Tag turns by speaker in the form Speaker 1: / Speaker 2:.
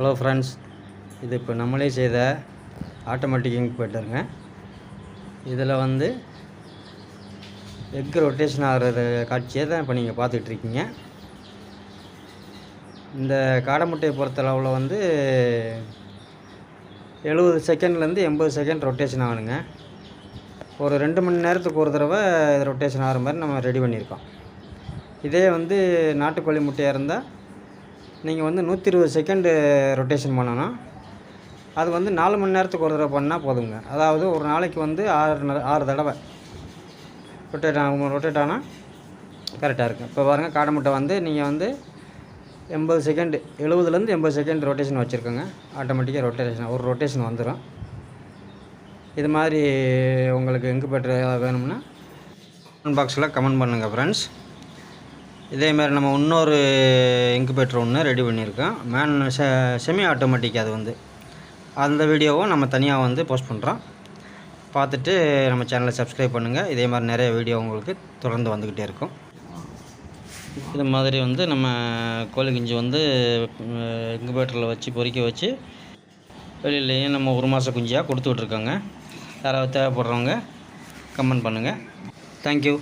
Speaker 1: Hello friends இது இப்போ நம்மளே செய்த ஆட்டோமேட்டிக் இன்குபேட்டருங்க இதில் வந்து எக் ரொட்டேஷன் ஆகிறது காட்சியை தான் இப்போ நீங்கள் பார்த்துட்ருக்கீங்க. இந்த காடை முட்டையை பொறுத்தளவில் வந்து எழுபது செகண்ட்லேருந்து எண்பது செகண்ட் ரொட்டேஷன் ஆகணுங்க. ஒரு ரெண்டு மணி நேரத்துக்கு ஒரு தடவை ரொட்டேஷன் ஆகிற மாதிரி நம்ம ரெடி பண்ணியிருக்கோம். இதே வந்து நாட்டுக்கோழி முட்டையாக இருந்தால் நீங்கள் வந்து நூற்றி இருபது செகண்டு ரொட்டேஷன் பண்ணணும் அது வந்து நாலு மணி நேரத்துக்கு ஒரு தடவை பண்ணால் போதுங்க. அதாவது ஒரு நாளைக்கு வந்து ஆறு ஆறு தடவை ரொட்டேட் ஆகும் ரொட்டேட் ஆனால் கரெக்டாக இருக்கும் இப்போ பாருங்கள் காடை முட்டை வந்து நீங்கள் வந்து எண்பது செகண்டு எழுபதுலேருந்து எண்பது செகண்ட் ரொட்டேஷன் வச்சுருக்கோங்க. ஆட்டோமேட்டிக்காக ரொட்டேஷன் ஒரு ரொட்டேஷன் வந்துடும் இது மாதிரி உங்களுக்கு இன்குபேட்டர் வேணும்னா கமெண்ட் பாக்ஸில் கமெண்ட் பண்ணுங்கள் ஃப்ரெண்ட்ஸ் இதேமாரி நம்ம இன்னொரு இன்குபேட்டர் ஒன்று ரெடி பண்ணியிருக்கோம். மேன் செ செமி ஆட்டோமேட்டிக் அது வந்து. அந்த வீடியோவும் நம்ம தனியாக வந்து போஸ்ட் பண்ணுறோம் பார்த்துட்டு நம்ம சேனலை சப்ஸ்கிரைப் பண்ணுங்கள் இதே மாதிரி நிறைய வீடியோ உங்களுக்கு தொடர்ந்து வந்துக்கிட்டே இருக்கும். இது மாதிரி வந்து நம்ம கோழி குஞ்சு வந்து இன்குபேட்டரில் வச்சு பொறிக்க வச்சு வெளியிலையும் நம்ம ஒரு மாத குஞ்சியாக கொடுத்து விட்ருக்கோங்க யாராவது தேவைப்படுறவங்க கமெண்ட் பண்ணுங்கள் தேங்க்யூ